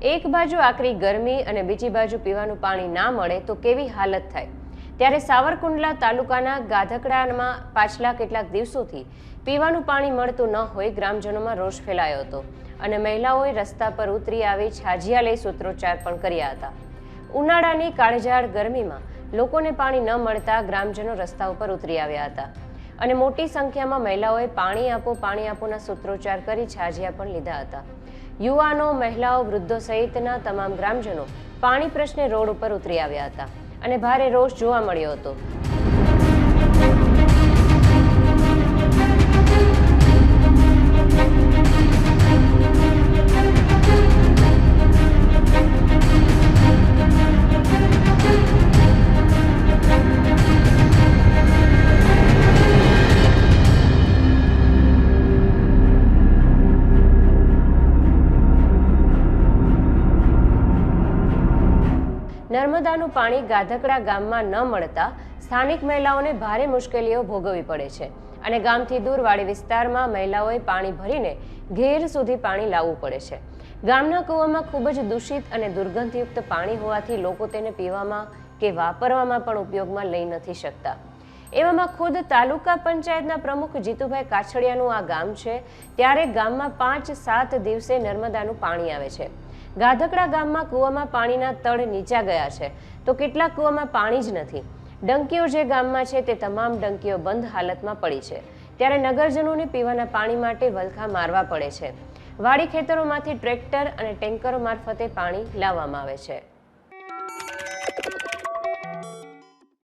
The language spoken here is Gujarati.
એક બાજુ આકરી ગરમી અને બીજી બાજુ પીવાનું પાણી ના મળે તો કેવી હાલત થાય? ત્યારે સાવરકુંડલા તાલુકાના ગાધકડામાં પાછલા કેટલાક દિવસોથી પીવાનું પાણી મળતું ન હોય ગ્રામજનોમાં રોષ ફેલાયો હતો અને મહિલાઓએ રસ્તા પર ઉતરી આવી છાજિયા લઈ સૂત્રોચ્ચાર પણ કર્યા હતા. ઉનાળાની કાળઝાળ ગરમીમાં લોકોને પાણી ન મળતા ગ્રામજનો રસ્તા ઉપર ઉતરી આવ્યા હતા. અને મોટી સંખ્યામાં મહિલાઓએ પાણી આપો, પાણી આપોના સૂત્રોચ્ચાર કરી છાજિયા પણ લીધા હતા. યુવાનો, મહિલાઓ, વૃદ્ધો સહિતના તમામ ગ્રામજનો પાણી પ્રશ્ને રોડ ઉપર ઉતરી આવ્યા હતા અને ભારે રોષ જોવા મળ્યો હતો. નર્મદાનું પાણી ગાધકડા ગામમાં ન મળતા સ્થાનિક મહિલાઓને ભારે મુશ્કેલીઓ ભોગવવી પડે છે. અને ગામથી દૂર વાડી વિસ્તારમાં મહિલાઓએ પાણી ભરીને ઘેર સુધી પાણી લાવવું પડે છે. ગામના કૂવામાં ખૂબ જ દૂષિત અને દુર્ગંધયુક્ત પાણી હોવાથી લોકો તેને પીવામાં કે વાપરવામાં પણ ઉપયોગમાં લઈ નથી શકતા. એવામાં ખુદ તાલુકા પંચાયતના પ્રમુખ જીતુભાઈ કાછડિયાનું આ ગામ છે. ત્યારે ગામમાં પાંચ સાત દિવસે નર્મદાનું પાણી આવે છે. ગાધકડા ગામમાં કૂવામાં પાણીના તળ નીચા ગયા છે. તો કેટલાક કૂવામાં પાણી જ નથી. ડંકીઓ જે ગામમાં છે તે તમામ ડંકીઓ બંધ હાલતમાં પડી છે. ત્યારે નગરજનોને પીવાના પાણી માટે વલખા મારવા પડે છે. વાડી ખેતરોમાંથી ટ્રેક્ટર અને ટેન્કરો મારફતે પાણી લાવવામાં આવે છે.